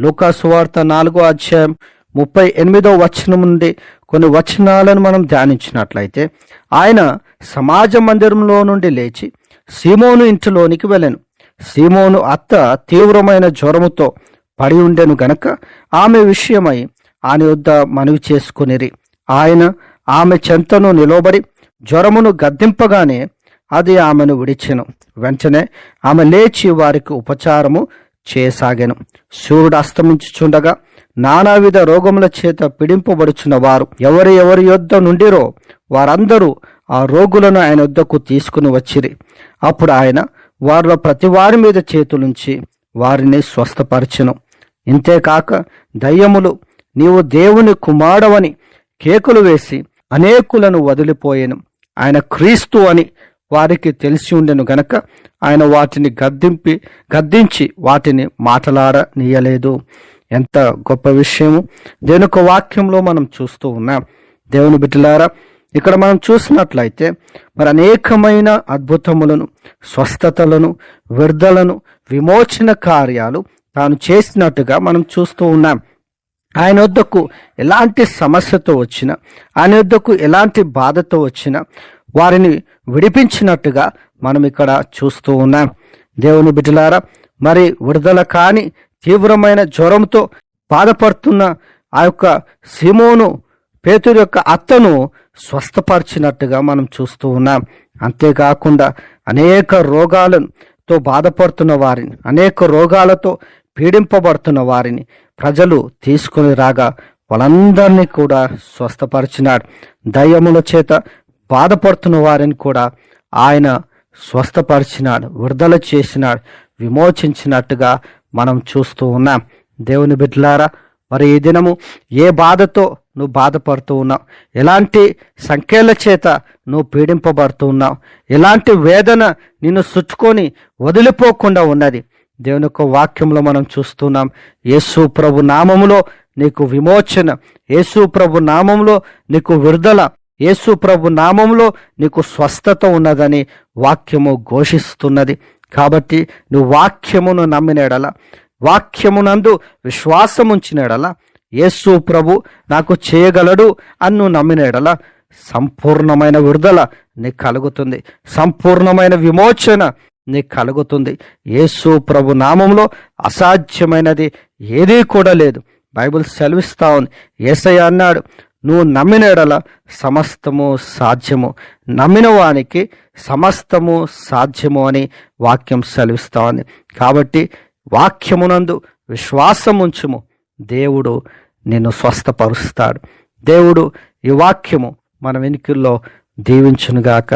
లూకాసు వార్త నాలుగో అధ్యాయం ముప్పై ఎనిమిదో వచనం నుండి కొన్ని వచనాలను మనం ధ్యానించినట్లయితే ఆయన సమాజ మందిరంలో నుండి లేచి సీమోను ఇంటిలోనికి వెళ్ళాను. సీమోను అత్త తీవ్రమైన జ్వరముతో పడి ఉండెను గనక ఆమె విషయమై ఆయన యొద్ద మనవి చేసుకునిరి. ఆయన ఆమె చెంతను నిలబడి జ్వరమును గద్దింపగానే అది ఆమెను విడిచెను. వెంటనే ఆమె లేచి వారికి ఉపచారము చేయసాగాను సూర్యుడు అస్తమించుచుండగా నానావిధ రోగముల చేత పిడింపబడుచున్న వారు ఎవరి ఎవరి యొద్ద నుండిరో వారందరూ ఆ రోగులను ఆయన వద్దకు తీసుకుని వచ్చిరి. అప్పుడు ఆయన వారిలో ప్రతి వారి మీద చేతులుంచి వారిని స్వస్థపరచను. ఇంతేకాక దయ్యములు నీవు దేవుని కుమారుడవని కేకులు వేసి అనేకులను వదిలిపోయాను. ఆయన క్రీస్తు అని వారికి తెలిసి ఉండెను గనక ఆయన వాటిని గద్దింపి గద్దించి వాటిని మాటలాడనీయలేదు. ఎంత గొప్ప విషయము! దేని ఒక వాక్యంలో మనం చూస్తూ ఉన్నాం. దేవుని బిడ్డలారా ఇక్కడ మనం చూసినట్లయితే మరి అనేకమైన అద్భుతములను స్వస్థతలను విడుదలను విమోచన కార్యాలు తాను చేసినట్టుగా మనం చూస్తూ ఉన్నాం. ఆయన వద్దకు ఎలాంటి సమస్యతో వచ్చినా ఆయన వద్దకు ఎలాంటి బాధతో వచ్చినా వారిని విడిపించినట్టుగా మనం ఇక్కడ చూస్తూ ఉన్నాం. దేవుని బిడ్డలారా మరి విడుదల కాని తీవ్రమైన జ్వరంతో బాధపడుతున్న ఆ యొక్క సిమోను పేతురు యొక్క అత్తను స్వస్థపరిచినట్టుగా మనం చూస్తూ ఉన్నాం. అంతేకాకుండా అనేక రోగాలతో బాధపడుతున్న వారిని అనేక రోగాలతో పీడింపబడుతున్న వారిని ప్రజలు తీసుకుని రాగా వాళ్ళందరినీ కూడా స్వస్థపరిచినాడు. దయ్యముల చేత బాధపడుతున్న వారిని కూడా ఆయన స్వస్థపరిచినాడు విడుదల చేసినాడు విమోచించినట్టుగా మనం చూస్తూ ఉన్నాం. దేవుని బిడ్డలారా మరి ఈ దినము ఏ బాధతో నువ్వు బాధపడుతూ ఉన్నావు? ఎలాంటి సంఖ్యల చేత నువ్వు పీడింపబడుతూ ఉన్నావు? ఎలాంటి వేదన నిన్ను సుచ్చుకొని వదిలిపోకుండా ఉన్నది? దేవుని యొక్క వాక్యంలో మనం చూస్తున్నాం యేసు ప్రభు నామములో నీకు విమోచన యేసు ప్రభు నామంలో నీకు విడుదల యేసు ప్రభు నామంలో నీకు స్వస్థత ఉన్నదని వాక్యము ఘోషిస్తున్నది. కాబట్టి నువ్వు వాక్యమును నమ్మినడల వాక్యమునందు విశ్వాసముంచినడల యేసు ప్రభు నాకు చేయగలడు అన్ను నమ్మినడల సంపూర్ణమైన విడుదల నీకు కలుగుతుంది. సంపూర్ణమైన విమోచన నీకు కలుగుతుంది. యేసు ప్రభు నామంలో అసాధ్యమైనది ఏదీ కూడా లేదు. బైబిల్ సెలవిస్తా ఉంది. ఏసయ్య అన్నాడు నువ్వు నమ్మినడల సమస్తము సాధ్యము. నమ్మిన వానికి సమస్తము సాధ్యము అని వాక్యం సెలవిస్తా ఉంది. కాబట్టి వాక్యమునందు విశ్వాసం ఉంచుము దేవుడు నిన్ను స్వస్థపరుస్తాడు. దేవుడు ఈ వాక్యము మన వెనుకల్లో దీవించునుగాక.